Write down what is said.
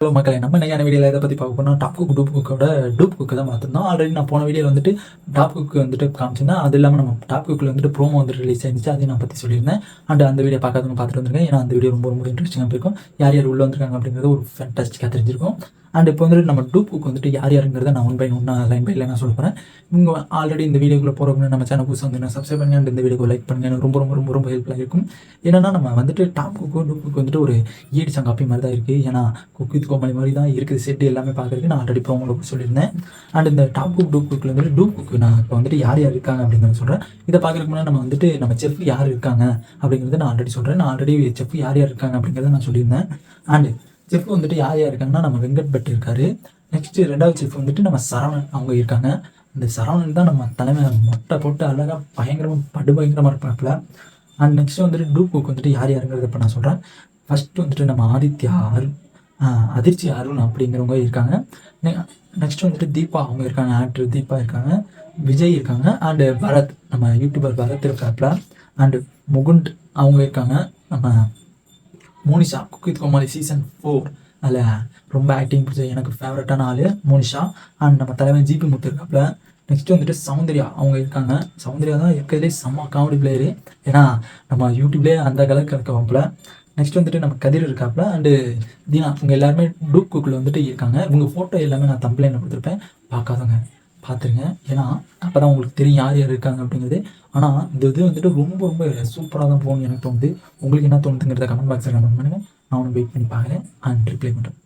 Hello மக்களை நம்ம என்ன வீடியோவில் எதை பற்றி பார்க்க போனால் டாப் குக் டூப் குக்கோட டூப் குக்கு தான் பார்த்துருந்தோம் ஆல்ரெடி நான் போன வீடியோவில் வந்துட்டு டாப் குக் வந்துட்டு காமிச்சிருந்தேன் அது இல்லாமல் நம்ம டாப் குக்கில் வந்துட்டு ப்ரோமோ வந்துட்டு ரிலீஸ் ஆயிருந்துச்சு. அதையும் நான் பற்றி சொல்லியிருந்தேன். அண்ட் அந்த வீடியோ பார்க்காதவங்க பார்த்துட்டு வந்திருக்கேன் ஏன்னா அந்த வீடியோ ரொம்ப ரொம்ப இன்ட்ரெஸ்டிங்காக இருக்கும் யார் யார் உள்ளே வந்திருக்காங்க அப்படிங்கிறது ஒரு ஃபேன்டாஸ்டிக்காக தெரிஞ்சிருக்கும். அண்ட் இப்போ வந்துட்டு நம்ம டூப் புக் வந்துட்டு யார் யாருங்கிறத நான் ஒன் பை ஒன்றா லைன் பை நான் சொல்ல போகிறேன் இவங்க ஆல்ரெடி இந்த வீடியோக்குள்ளே போகிறவங்க நம்ம சேனல் புதுசாக வந்து சப்ஸ்கிரைப் பண்ணுங்க. அண்ட் இந்த வீடியோ லைக் பண்ணுங்க. எனக்கு ரொம்ப ரொம்ப ரொம்ப ரொம்ப ஹெல்ப்ஃபுல்லாக இருக்கும். ஏன்னா நம்ம வந்துட்டு டாப் குக்கு டூப் குக் வந்துட்டு ஒரு ஈடு சங்காப்பி மாதிரி தான் இருக்குது ஏன்னா குக் வித் கோமலி மாதிரி தான் இருக்குது. செட்டு எல்லாமே பார்க்குறதுக்கு நான் ஆல்ரெடி ப்ரோமோல சொல்லியிருந்தேன். அண்ட் இந்த டாப் குக் டூப் குக்கில் வந்துட்டு டூப் குக் நான் இப்போ வந்துட்டு யார் யார் இருக்காங்க அப்படிங்கிறத சொல்கிறேன் இதை பார்க்குறதுக்கு முன்னாடி நம்ம வந்துட்டு நம்ம செஃப் யார் இருக்காங்க அப்படிங்கிறத நான் ஆல்ரெடி சொல்கிறேன் நான் ஆல்ரெடி செஃப் யார் யார் இருக்காங்க அப்படிங்கிறத நான் சொல்லியிருந்தேன். அண்ட் செஃப் வந்துட்டு யார் யார் இருக்காங்கன்னா நம்ம வெங்கட் பட் இருக்காரு. நெக்ஸ்ட் ரெண்டாவது செஃப் வந்துட்டு நம்ம சரவணன். அவங்க இருக்காங்க. இந்த சரவணன் தான் நம்ம தலைமை மொட்டை போட்டு அழகாக பயங்கரமாக படு பயங்கரமாக இருப்பாப்புல அண்ட் நெக்ஸ்ட் வந்துட்டு டூ குக் வந்துட்டு யார் யாருங்கிறத இப்போ நான் சொல்கிறேன் ஃபஸ்ட்டு வந்துட்டு நம்ம ஆதித்யா அருண் அதிர்ச்சி அருண் அப்படிங்கிறவங்க இருக்காங்க. நெக்ஸ்ட் வந்துட்டு தீபா அவங்க இருக்காங்க. ஆக்டர் தீபா இருக்காங்க. விஜய் இருக்காங்க. அண்டு பரத் நம்ம யூடியூபர் பரத் இருக்காப்புல அண்டு முகுண்ட் அவங்க இருக்காங்க. நம்ம Monisha cook with Comali season four அதில் ரொம்ப ஆக்டிங் பிடிச்ச எனக்கு ஃபேவரட்டான ஆள் மோனிஷா. அண்ட் நம்ம தலைவன் ஜிபி முத்து இருக்காப்புல. நெக்ஸ்ட் வந்துட்டு சௌந்தர்யா. அவங்க இருக்காங்க. சௌந்தர்யா தான் இருக்கிறதுலே செம்ம காமெடி பிளேயரு ஏன்னா நம்ம யூடியூப்லேயே அந்த கலருக்கு இருக்கவாப்புல நெக்ஸ்ட் வந்துட்டு நம்ம கதிர் இருக்காப்புல. அண்டு தீனா இவங்க எல்லாருமே டூப் குக்கில் வந்துட்டு இருக்காங்க. இவங்க ஃபோட்டோ எல்லாமே நான் தம்பிளைனில் கொடுத்துருப்பேன். பார்க்காதவங்க. பார்த்துருங்க. ஏன்னா அப்போ தான் உங்களுக்கு தெரியும் யார் யார் இருக்காங்க அப்படிங்கிறது. ஆனால் இந்த இது வந்துட்டு ரொம்ப ரொம்ப சூப்பராக தான் போகணும் எனக்கு தோணுது. உங்களுக்கு என்ன தோணுதுங்கிறத கமெண்ட் பாக்ஸில் கமெண்ட் பண்ணுங்கள் நான் ஒன்று வெயிட் பண்ணி பார்க்குறேன். அண்ட் ரிப்ளை பண்ணுறேன்